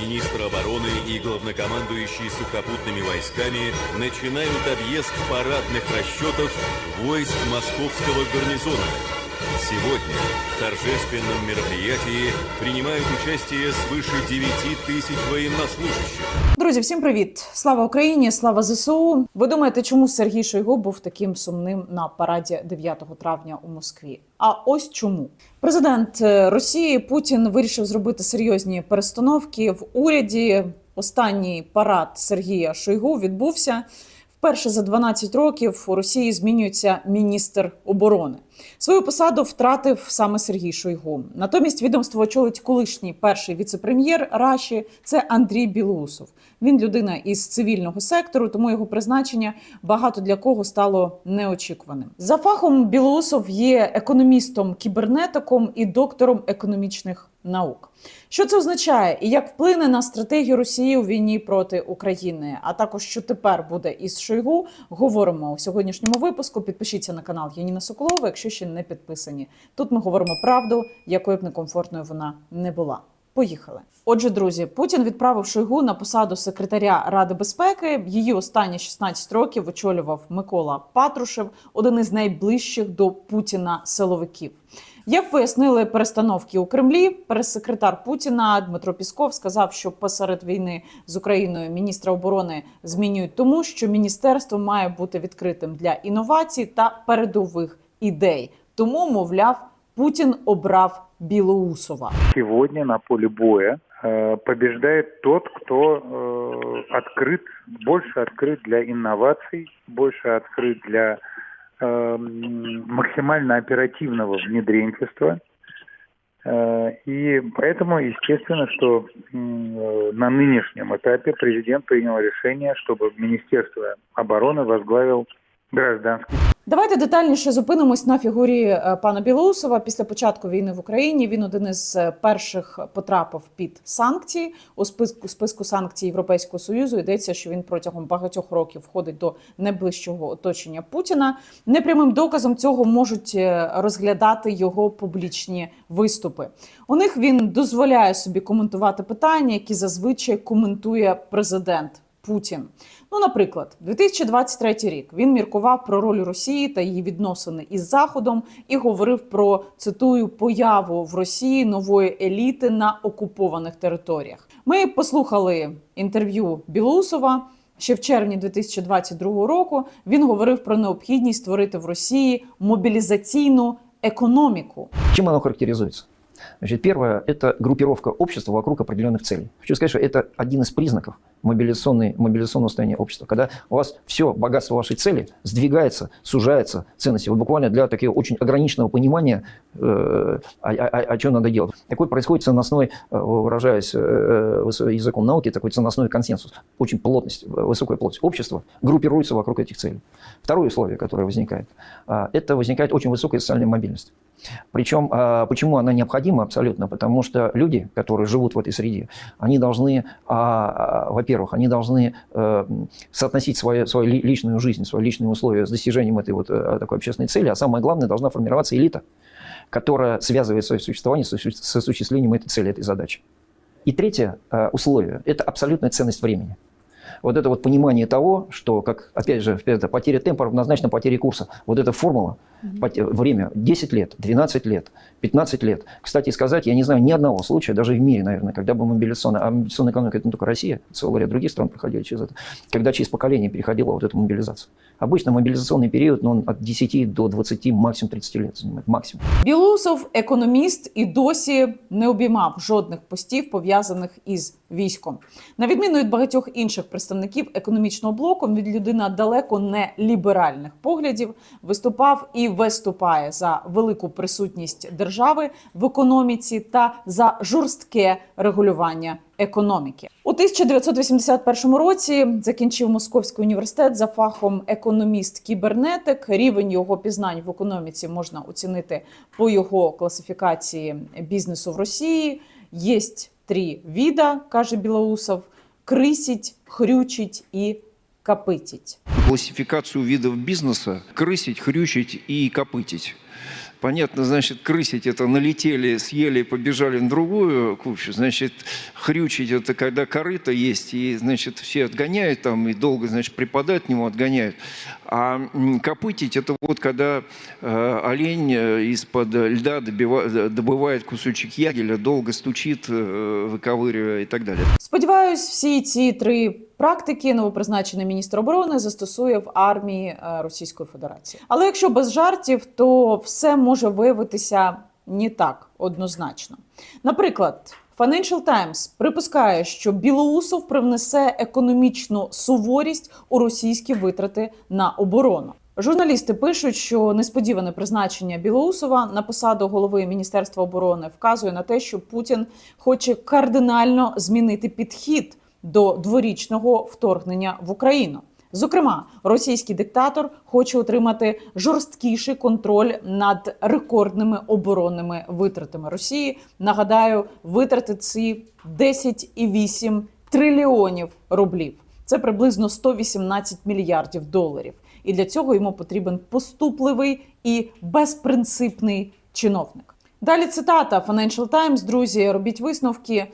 министр обороны и главнокомандующий сухопутными войсками начинают объезд парадных расчетов войск московского гарнизона. Сегодня в торжественном мероприятии принимают участие свыше 9 тысяч военнослужащих. Друзі, всім привіт! Слава Україні! Слава ЗСУ! Ви думаєте, чому Сергій Шойгу був таким сумним на параді 9 травня у Москві? А ось чому президент е, Росії Путін вирішив зробити серйозні перестановки в уряді. Останній парад Сергія Шойгу відбувся. Вперше за 12 років у Росії змінюється міністр оборони. Свою посаду втратив саме Сергій Шойгу. Натомість відомство очолить колишній перший віцепрем'єр Раші. Це Андрій Білоусов. Він людина із цивільного сектору, тому його призначення багато для кого стало неочікуваним. За фахом Білоусов є економістом, кібернетиком і доктором економічних наук. Що це означає і як вплине на стратегію Росії у війні проти України? А також що тепер буде із Шойгу? Говоримо у сьогоднішньому випуску. Підпишіться на канал Яніна Соколова, якщо ще не підписані. Тут ми говоримо правду, якою б некомфортною вона не була. Поїхали. Отже, друзі, Путін відправив Шойгу на посаду секретаря Ради безпеки. Її останні 16 років очолював Микола Патрушев, один із найближчих до Путіна силовиків. Як пояснили перестановки у Кремлі, прес-секретар Путіна Дмитро Пісков сказав, що посеред війни з Україною міністра оборони змінюють тому, що міністерство має бути відкритим для інновацій та передових ідей. Тому, мовляв, Путін обрав Білоусова. Сегодня на поле боя э, побеждает тот, кто э, открыт, больше открыт для инноваций, больше открыт для э, максимально оперативного внедренчества. Э, И поэтому, естественно, что э, на нынешнем этапе президент принял решение, чтобы Министерство обороны возглавил гражданский Давайте детальніше зупинимось на фігурі е, пана Білоусова. Після початку війни в Україні він один із е, перших потрапив під санкції у списку списку санкцій Європейського союзу. Йдеться, що він протягом багатьох років входить до найближчого оточення Путіна. Непрямим доказом цього можуть е, розглядати його публічні виступи. У них він дозволяє собі коментувати питання, які зазвичай коментує президент. Путін. Ну, наприклад, 2023 рік він міркував про роль Росії та її відносини із Заходом і говорив про цитую появу в Росії нової еліти на окупованих територіях. Ми послухали інтерв'ю Білоусова. Ще в червні 2022 року він говорив про необхідність створити в Росії мобілізаційну економіку. Чем оно характеризуется? Значит, первое – это группировка общества вокруг определенных целей. Хочу сказать, что это один из признаков мобилизационного состояния общества, когда у вас все богатство вашей цели сдвигается, сужается ценности. Вот буквально для такого очень ограниченного понимания, э, а, а- а что надо делать. Такой происходит ценностной, э, выражаясь э, выс- языком науки, такой ценностной консенсус. Очень плотность, э, высокая плотность общества группируется вокруг этих целей. Второе условие, которое возникает, а, это возникает очень высокая социальная мобильность. Причем, а, почему она необходима абсолютно? Потому что люди, которые живут в этой среде, они должны, а, а, во-первых, они должны э, соотносить свою, свою ли- личную жизнь, свои личные условия с достижением этой вот э, такой общественной цели, а самое главное, должна формироваться элита, которая связывает свое существование с осу- с осуществлением этой цели, этой задачи. И третье э, условие – это абсолютная ценность времени. Вот это вот понимание того, что, как, опять же, это потеря темпа равнозначно потере курса. Вот эта формула, время 10 лет, 12 лет, 15 лет. Кстати сказать, я не знаю ни одного случая, даже в мире, наверное, когда бы мобилизационная, а мобилизационная экономика – это не только Россия, целый ряд других стран проходили через это, когда через поколение переходила вот эта мобилизация. Обычно мобилизационный период, ну, он от 10 до 20, максимум 30 лет занимает, максимум. Білусов, економіст, і досі не обіймав жодних постів пов'язаних із військом. На відміну від багатьох інших представників економічного блоку, він людина далеко не ліберальних поглядів, виступав і виступає за велику присутність держави в економіці та за жорстке регулювання економіки. У 1981 році закінчив Московський університет за фахом економіст-кібернетик. Рівень його пізнань в економіці можна оцінити по його класифікації бізнесу в Росії. Єсть три віда, каже Білоусов: крисіть, хрючить і капитіть. классификацию видов бизнеса крысить, хрючить и копытить. понятно, значит, крысить это налетели, съели, побежали на другую кучу, значит, хрючить это когда корыто есть, и, значит, все отгоняют там, и долго, значит, припадают к нему, отгоняют. А м, копытить это вот когда э, олень э, из-под льда добива- добывает кусочек ягеля, долго стучит, э, выковыривая и так далее. Сподіваюсь, всі ці три практики новопризначений міністр оборони застосує в армії е, Російської Федерації. Але якщо без жартів, то все може виявитися не так однозначно. Наприклад. Financial Times припускає, що Білоусов привнесе економічну суворість у російські витрати на оборону. Журналісти пишуть, що несподіване призначення Білоусова на посаду голови Міністерства оборони вказує на те, що Путін хоче кардинально змінити підхід до дворічного вторгнення в Україну. Зокрема, російський диктатор хоче отримати жорсткіший контроль над рекордними оборонними витратами Росії. Нагадаю, витрати ці 10,8 трильйонів рублів. Це приблизно 118 мільярдів доларів. І для цього йому потрібен поступливий і безпринципний чиновник. Далі цитата Financial Times, друзі, робіть висновки.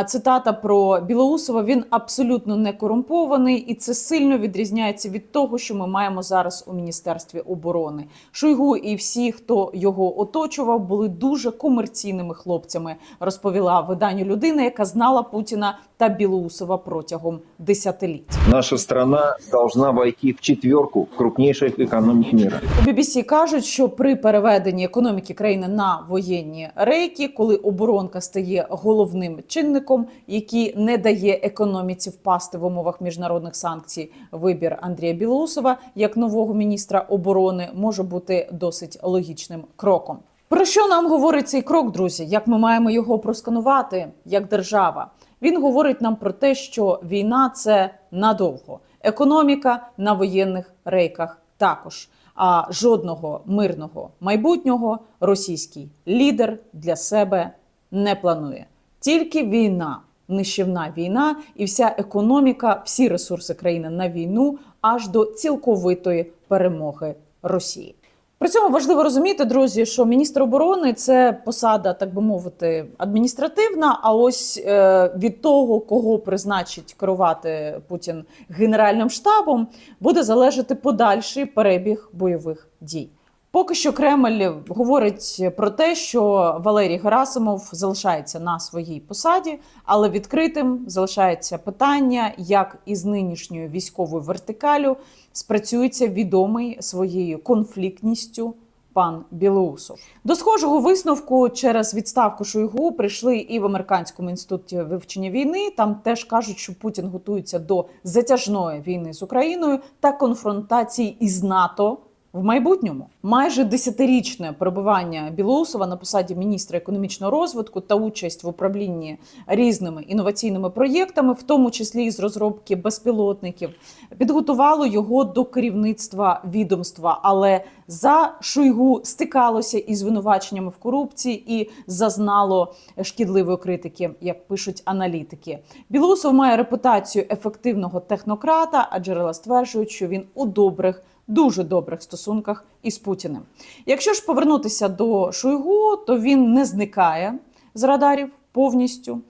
Цитата про Білоусова. Він абсолютно не корумпований, і це сильно відрізняється від того, що ми маємо зараз у міністерстві оборони. Шойгу і всі, хто його оточував, були дуже комерційними хлопцями. Розповіла виданню людина, яка знала Путіна та Білоусова протягом десятиліть. Наша страна должна войти в четверку крупнейших экономик мира. У BBC кажуть, що при переведенні економіки країни на воєнні рейки, коли оборонка стає головним чинником, який не дає економіці впасти в умовах міжнародних санкцій, вибір Андрія Білоусова як нового міністра оборони може бути досить логічним кроком. Про що нам говорить цей крок, друзі? Як ми маємо його просканувати як держава? Він говорить нам про те, що війна це надовго, економіка на воєнних рейках також. А жодного мирного майбутнього російський лідер для себе не планує. Тільки війна, нищівна війна, і вся економіка, всі ресурси країни на війну аж до цілковитої перемоги Росії. При цьому важливо розуміти, друзі, що міністр оборони це посада, так би мовити, адміністративна. А ось е, від того, кого призначить керувати Путін генеральним штабом, буде залежати подальший перебіг бойових дій. Поки що Кремль говорить про те, що Валерій Герасимов залишається на своїй посаді, але відкритим залишається питання, як із нинішньою військовою вертикалю спрацюється відомий своєю конфліктністю пан Білоусов. До схожого висновку через відставку Шойгу прийшли і в американському інституті вивчення війни. Там теж кажуть, що Путін готується до затяжної війни з Україною та конфронтації із НАТО. В майбутньому майже десятирічне перебування Білоусова на посаді міністра економічного розвитку та участь в управлінні різними інноваційними проєктами, в тому числі з розробки безпілотників, підготувало його до керівництва відомства. Але за Шойгу стикалося із звинуваченнями в корупції і зазнало шкідливої критики, як пишуть аналітики. Білоусов має репутацію ефективного технократа, а джерела стверджують, що він у добрих дуже добрих стосунках із Путіним. Якщо ж повернутися до Шойгу, то він не зникає з радарів повністю.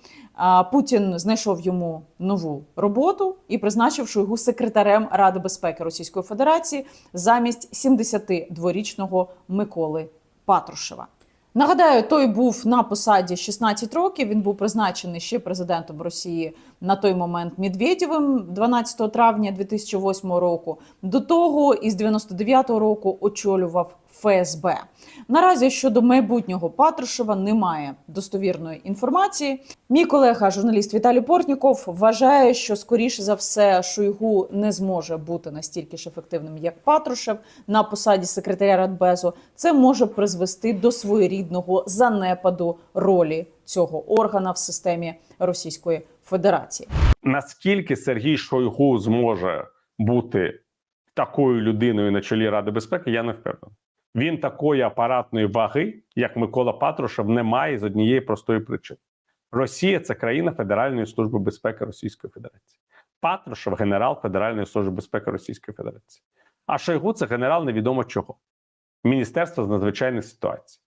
Путін знайшов йому нову роботу і призначив Шойгу секретарем Ради безпеки Російської Федерації замість 72-річного Миколи Патрушева. Нагадаю, той був на посаді 16 років. Він був призначений ще президентом Росії на той момент Медведєвим 12 травня 2008 року. До того із 99-го року очолював ФСБ. Наразі щодо майбутнього Патрушева немає достовірної інформації. Мій колега, журналіст Віталій Портніков, вважає, що скоріше за все Шойгу не зможе бути настільки ж ефективним, як Патрушев на посаді секретаря Радбезу. Це може призвести до своєрідного занепаду ролі цього органа в системі Російської Федерації. наскільки Сергій Шойгу зможе бути такою людиною на чолі Ради безпеки, я не впевнений. Він такої апаратної ваги, як Микола Патрушев, не має з однієї простої причини. Росія це країна Федеральної служби безпеки Російської Федерації. Патрушев генерал Федеральної служби безпеки Російської Федерації. А Шойгу це генерал невідомо чого. Міністерство з надзвичайних ситуацій.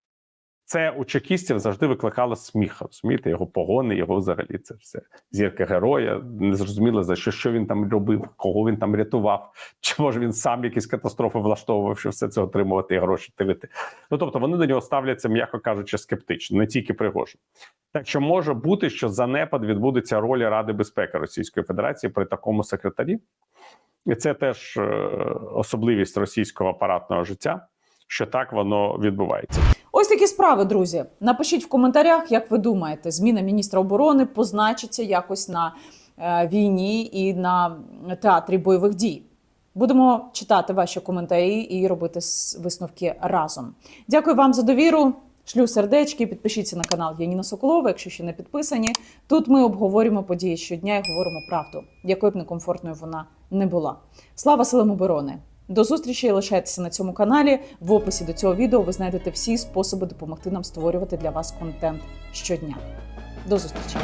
Це у чекістів завжди викликало сміх. Розумієте, його погони, його взагалі це все. Зірка героя. Не зрозуміло за що, що він там робив, кого він там рятував, чи може він сам якісь катастрофи влаштовував, що все це отримувати і гроші тивити. Ну тобто вони до нього ставляться, м'яко кажучи, скептично, не тільки Пригожин. Так що може бути, що занепад відбудеться ролі Ради безпеки Російської Федерації при такому секретарі, і це теж е, особливість російського апаратного життя, що так воно відбувається. Ось такі справи, друзі. Напишіть в коментарях, як ви думаєте, зміна міністра оборони позначиться якось на е, війні і на театрі бойових дій. Будемо читати ваші коментарі і робити висновки разом. Дякую вам за довіру. Шлю сердечки, підпишіться на канал Яніна Соколова, якщо ще не підписані. Тут ми обговорюємо події щодня і говоримо правду, якою б некомфортною вона не була. Слава силам оборони! До зустрічі лишайтеся на цьому каналі. В описі до цього відео ви знайдете всі способи допомогти нам створювати для вас контент щодня. До зустрічі!